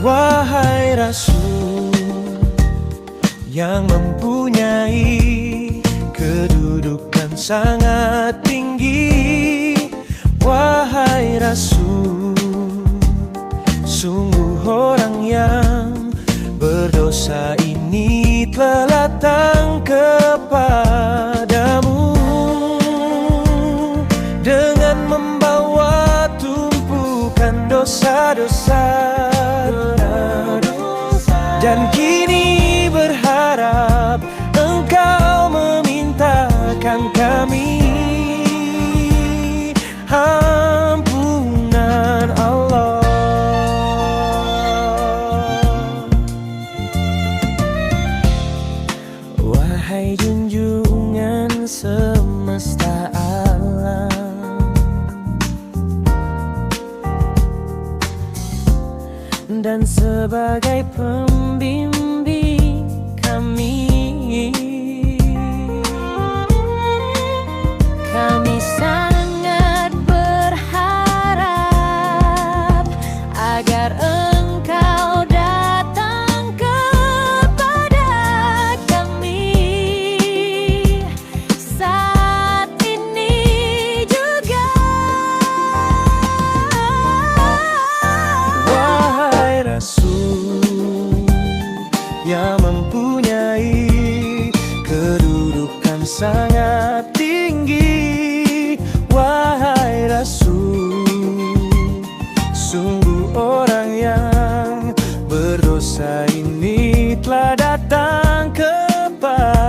Wahai Rasul yang mempunyai kedudukan sangat tinggi. Wahai Rasul Sungguh orang yang berdosa ini telah datang kepadamu. Dengan membawa tumpukan dosa-dosa. Dan kini berharap engkau memintakan kami Wahai junjungan semesta alam. Dan sebagai pembimbing Kami mempunyai. Kedudukan sangat tinggi Wahai Rasul. Sungguh orang yang berdosa ini telah datang kepada